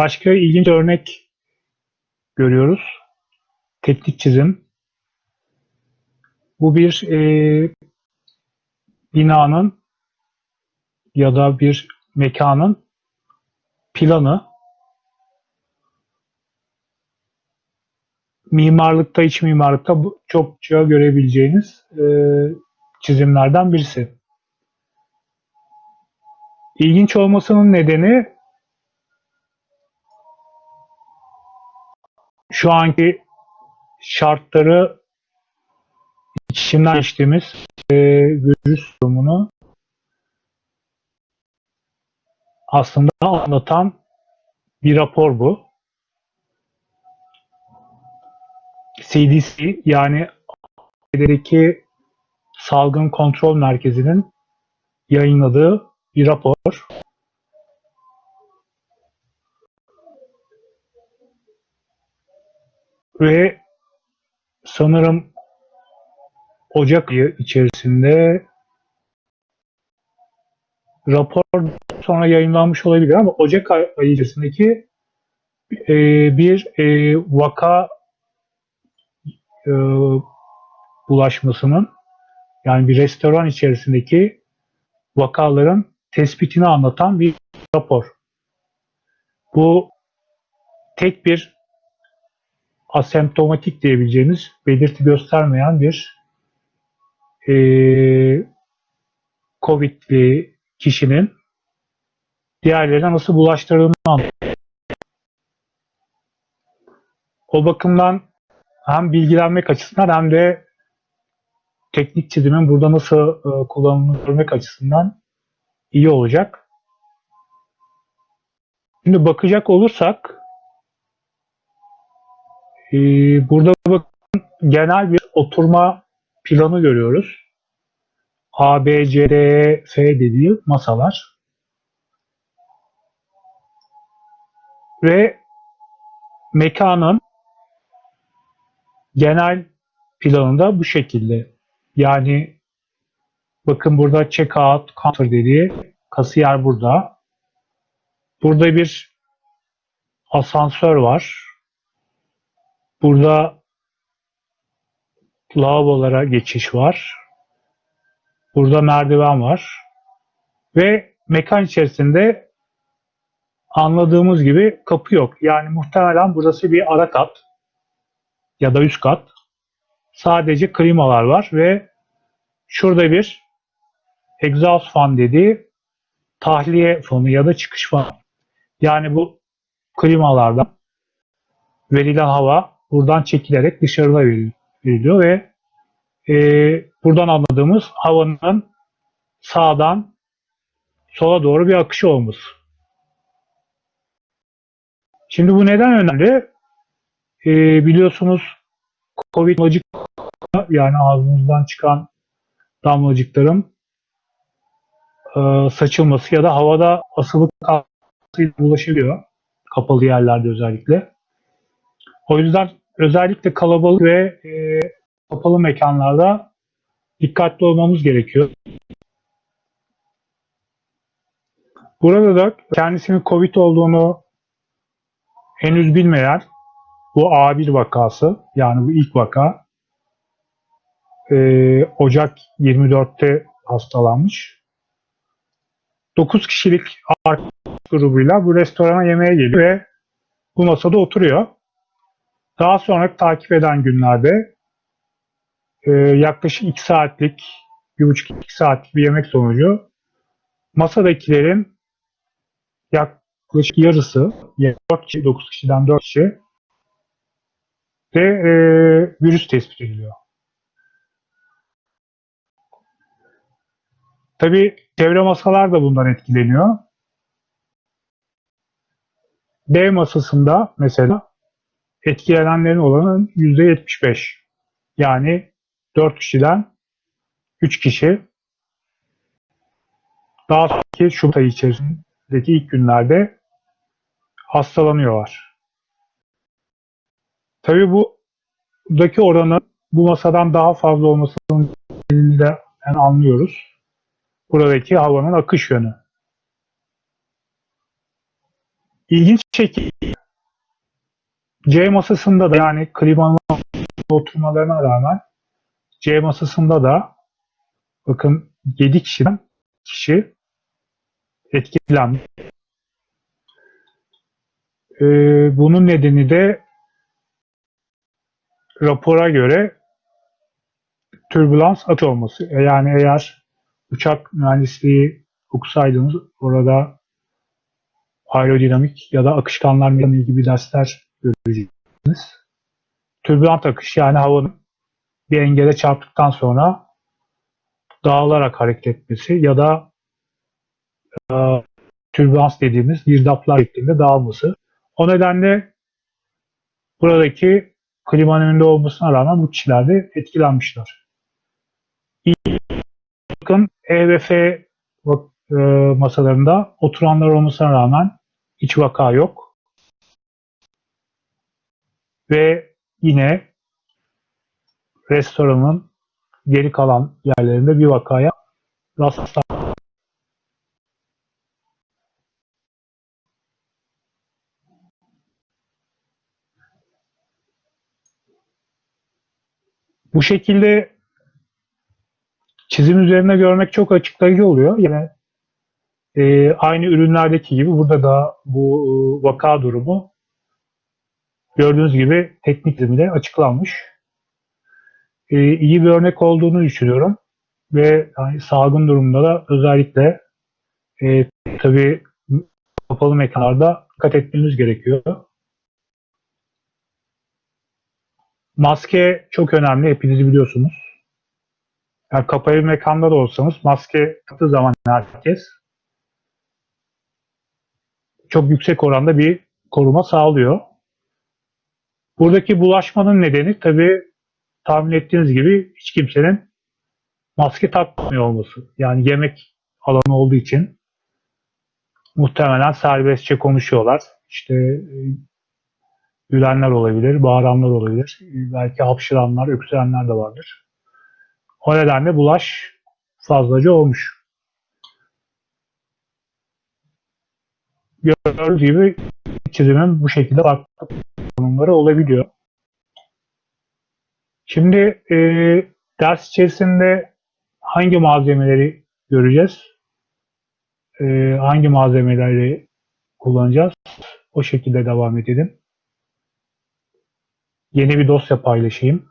Başka ilginç örnek görüyoruz. Teknik çizim. Bu bir e, binanın ya da bir mekanın planı. Mimarlıkta, iç mimarlıkta çokça görebileceğiniz e, çizimlerden birisi. İlginç olmasının nedeni şu anki şartları içinden geçtiğimiz e, virüs durumunu aslında anlatan bir rapor bu. CDC yani ABD'deki Salgın Kontrol Merkezi'nin yayınladığı bir rapor. Ve sanırım Ocak ayı içerisinde rapor sonra yayınlanmış olabilir ama Ocak ay- ayı içerisindeki e, bir e, vaka e, bulaşmasının yani bir restoran içerisindeki vakaların tespitini anlatan bir rapor. Bu tek bir asemptomatik diyebileceğimiz belirti göstermeyen bir e, COVID'li kişinin diğerlerine nasıl bulaştırdığını anlatıyor. O bakımdan hem bilgilenmek açısından hem de teknik çizimin burada nasıl e, kullanıldığını görmek açısından iyi olacak. Şimdi bakacak olursak e, burada bakın genel bir oturma planı görüyoruz. A, B, C, D, F dediği masalar. Ve mekanın genel planında bu şekilde. Yani bakın burada check out counter dediği kasiyer burada. Burada bir asansör var. Burada lavabolara geçiş var. Burada merdiven var. Ve mekan içerisinde anladığımız gibi kapı yok. Yani muhtemelen burası bir ara kat ya da üst kat. Sadece klimalar var ve şurada bir exhaust fan dediği tahliye fanı ya da çıkış fanı. Yani bu klimalardan verilen hava buradan çekilerek dışarıda veriliyor ve e, buradan anladığımız havanın sağdan sola doğru bir akışı olması. Şimdi bu neden önemli? E, biliyorsunuz Covid damlacık yani ağzımızdan çıkan damlacıkların e, saçılması ya da havada asılı kalmasıyla bulaşabiliyor. Kapalı yerlerde özellikle. O yüzden özellikle kalabalık ve e, kapalı mekanlarda dikkatli olmamız gerekiyor. Burada da kendisinin Covid olduğunu henüz bilmeyen bu A1 vakası yani bu ilk vaka e, Ocak 24'te hastalanmış. 9 kişilik arkadaş grubuyla bu restorana yemeğe geliyor ve bu masada oturuyor. Daha sonra takip eden günlerde e, yaklaşık 2 saatlik, 1,5-2 saatlik bir yemek sonucu masadakilerin yaklaşık yarısı, yani 4 kişi, 9 kişiden 4 kişi ve e, virüs tespit ediliyor. Tabii çevre masalar da bundan etkileniyor. B masasında mesela etkilenenlerin oranı %75. Yani 4 kişiden 3 kişi daha sonraki Şubat ayı içerisindeki ilk günlerde hastalanıyorlar. Tabii bu buradaki oranın bu masadan daha fazla olmasının de yani anlıyoruz. Buradaki havanın akış yönü. İlginç şekilde C masasında da yani klimanın oturmalarına rağmen C masasında da bakın 7 kişiden kişi etkilendi. Ee, bunun nedeni de rapora göre türbülans atı olması. E, Yani eğer uçak mühendisliği okusaydınız orada aerodinamik ya da akışkanlar mekaniği gibi dersler göreceksiniz. Türbülant akış yani havanın bir engele çarptıktan sonra dağılarak hareket etmesi ya da e, türbülans dediğimiz girdaplar şeklinde dağılması. O nedenle buradaki klimanın önünde olmasına rağmen bu kişiler de etkilenmişler. Bakın E e, masalarında oturanlar olmasına rağmen hiç vaka yok. Ve yine restoranın geri kalan yerlerinde bir vakaya rastlandı. Bu şekilde çizim üzerinde görmek çok açıklayıcı oluyor. Yani e, aynı ürünlerdeki gibi burada da bu e, vaka durumu gördüğünüz gibi teknik çizimle açıklanmış. E, iyi bir örnek olduğunu düşünüyorum ve yani salgın durumunda da özellikle e, tabii kapalı mekanlarda dikkat etmemiz gerekiyor. Maske çok önemli, hepiniz biliyorsunuz. Yani kapalı bir mekanda da olsanız maske taktığı zaman herkes çok yüksek oranda bir koruma sağlıyor. Buradaki bulaşmanın nedeni tabii tahmin ettiğiniz gibi hiç kimsenin maske takmıyor olması. Yani yemek alanı olduğu için muhtemelen serbestçe konuşuyorlar. İşte e, gülenler olabilir, bağıranlar olabilir. Belki hapşıranlar, öksürenler de vardır. O nedenle bulaş fazlaca olmuş. Gördüğünüz gibi çizimin bu şekilde farklı konumları olabiliyor. Şimdi e, ders içerisinde hangi malzemeleri göreceğiz? E, hangi malzemeleri kullanacağız? O şekilde devam edelim. Yeni bir dosya paylaşayım.